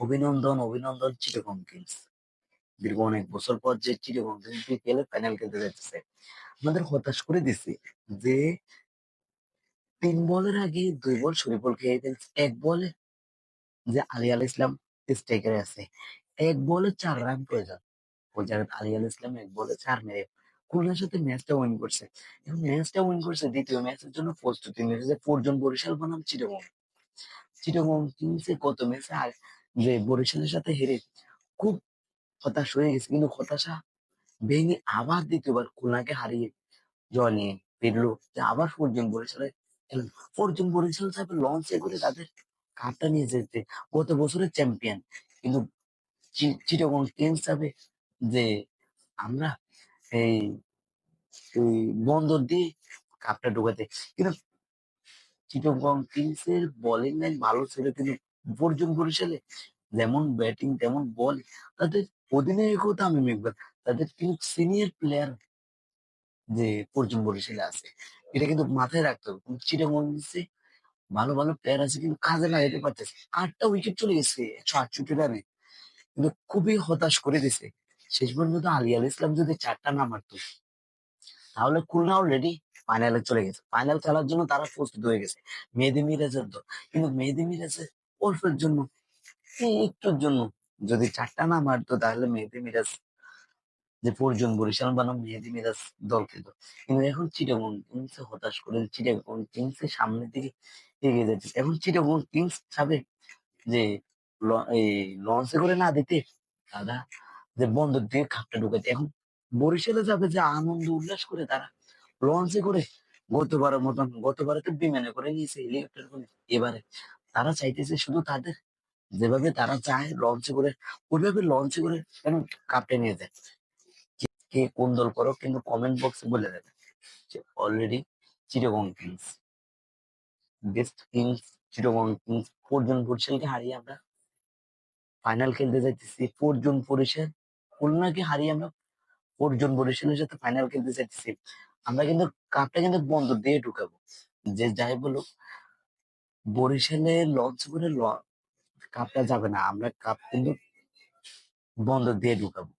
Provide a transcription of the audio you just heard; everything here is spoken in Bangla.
অভিনন্দন অভিনন্দন চিটাগং কিংস। দীর্ঘ অনেক বছর পর যে চিটাগং কিংস বিপিএল এর ফাইনাল খেলতে যাচ্ছে। আমাদের হতাশ করে দিছে যে তিন বলের আগে দুই বল শরীফুল খেয়ে ফেলছে। এক বলে যে আলী আল ইসলাম স্ট্রাইকারে আছে। এক বলে চার রান প্রয়োজন। ওই জায়গায় আলী আল ইসলাম এক বলে চার মেরে খুলনার সাথে ম্যাচটা উইন করছে। এবং ম্যাচটা উইন করছে দ্বিতীয় ম্যাচের জন্য প্রস্তুতি নিয়েছে ফোরজন বরিশাল বনাম চিটাগং চিটাগং কিংসে কত ম্যাচে যে বরিশালের সাথে হেরে খুব হতাশ হয়ে গেছে, কিন্তু হতাশা ভেঙে আবার দ্বিতীয়বার খুলনাকে হারিয়ে জয় নিয়ে ফিরলো। যে আবার ফোরজন বরিশালে খেলেন। ফোরজন বরিশাল সাহেব লঞ্চে করে তাদের কাপটা নিয়ে যেতে গত বছরের চ্যাম্পিয়ন কিন্তু চিটাগং কিংস যাবে যে আমরা এই বন্দর দিয়ে কাপটা ঢোকাতে। কিন্তু চিটাগং কিংস এর বোলিং লাইন ভালো ছিল, কিন্তু ফোরজন বরিশালে যেমন ব্যাটিং তেমন বল তাদের অধিনায়কও তামিম ইকবাল তাদের কিন্তু সিনিয়র প্লেয়ার যে অর্জুন বরিশালে আছে, এটা কিন্তু মাথায় রাখতে হবে, কিন্তু চিটাগং ভালো ভালো প্লেয়ার আছে, কিন্তু কাজে লাগাতে পারতেছে আটটা উইকেট চলে গেছে, একশো আটষট্টি রানে কিন্তু খুবই হতাশ করে দিছে। শেষ পর্যন্ত আলী আল ইসলাম যদি চারটা না মারতো, তাহলে খুলনা অলরেডি ফাইনালে চলে গেছে। ফাইনাল খেলার জন্য তারা প্রস্তুত হয়ে গেছে। মেহেদি মিরাজের দল, কিন্তু মেহেদি মিরাজের অল্পের জন্য একটুর জন্য। যদি চারটা না মারতো, তাহলে মেহেদি মিরাজ যে পর্যন বরিশাল বানাম, মেহেদি মিরাজ দল খেলতো কিন্তু এখন চিটাগং কিংস হতাশ করে চিটাগং কিংস এর সামনের দিকে এগিয়ে যাচ্ছে। এখন চিটাগং কিংস চাবে যে লঞ্চে করে না দিতে, তারা যে বন্দর দিয়ে খাপটা ঢুকাতে এখন বরিশালে যাবে যে আনন্দ, উল্লাস করে তারা লঞ্চে করে গতবারের মতন গতবারে তো বিমানে করে নিয়েছে হেলিকপ্টার করে। এবারে তারা চাইতেছে শুধু তাদের, যেভাবে তারা চায় লঞ্চে করে, ওইভাবে লঞ্চে করে কেন কাপটা নিয়ে যায়। কে কোন দল করো কিন্তু কমেন্ট বক্সে বলে দেবে যে already Chittagong Kings best Kings Chittagong Kings ফোরজন বরিশালকে হারিয়ে আমরা ফাইনাল খেলতে যাইতেছি ফোরজন বরিশাল খুলনাকে হারিয়ে আমরা ফোরজন বরিশালের সাথে ফাইনাল খেলতে যাইতেছি আমরা কিন্তু কাপটা কিন্তু বন্ধ দিয়ে ঢুকাবো। যে যাই বলুক বরিশালে লঞ্চ করে কাপটা যাবে না আমরা কাপ কিন্তু বন্ধ দিয়ে ঢুকাবো।